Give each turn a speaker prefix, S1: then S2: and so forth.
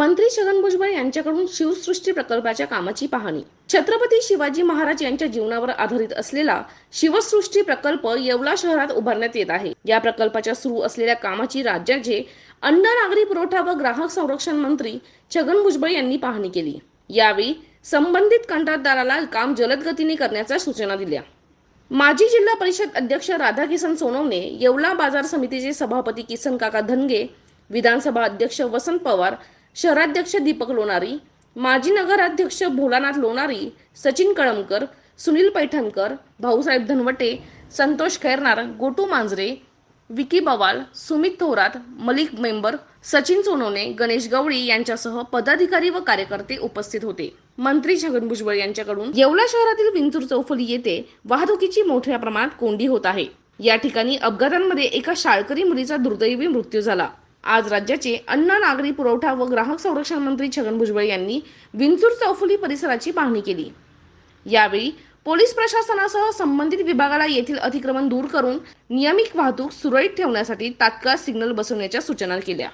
S1: मंत्री छगन भुजबळ यांच्याकडून शिवसृष्टी प्रकल्पाच्या कामाची पाहणी. छत्रपती शिवाजी महाराज यांच्या जीवनावर आधारित असलेला शिवसृष्टी प्रकल्प येवला शहरात उभारण्यात येत आहे. या प्रकल्पाच्या सुरू असलेल्या कामाची राज्याचे अन्न नागरी पुरवठा व ग्राहक संरक्षण मंत्री छगन भुजबळ यांनी पाहणी केली. यावेळी संबंधित कंत्राटदाराला काम जलद गतीने करण्याच्या सूचना दिल्या. माजी जिल्हा परिषद अध्यक्ष राधा किसन सोनवणे येवला बाजार समितीचे सभापती किसन काका धनगे विधानसभा अध्यक्ष वसंत पवार शहराध्यक्ष दीपक लोणारी माजी नगराध्यक्ष भोलानाथ लोणारी सचिन कळमकर सुनील पैठणकर भाऊसाहेब धनवटे संतोष खैरनार गोटू मांजरे विकी बवाल सुमित थोरात मलिक मेंबर सचिन सोनवणे गणेश गवळी यांच्यासह पदाधिकारी व कार्यकर्ते उपस्थित होते. मंत्री छगन भुजबळ यांच्याकडून येवला शहरातील विंचूर चौफली येथे वाहतुकीची मोठ्या प्रमाणात कोंडी होत आहे. या ठिकाणी अपघातांमध्ये एका शाळकरी मुलीचा दुर्दैवी मृत्यू झाला. आज राज्याचे अन्न नागरी पुरवठा व ग्राहक संरक्षण मंत्री छगन भुजबळ यांनी विंचूर चौफुली परिसराची पाहणी केली. यावेळी पोलीस प्रशासनासह संबंधित विभागाला येथील अतिक्रमण दूर करून नियमित वाहतूक सुरळीत ठेवण्यासाठी तात्काळ सिग्नल बसवण्याच्या सूचना केल्या.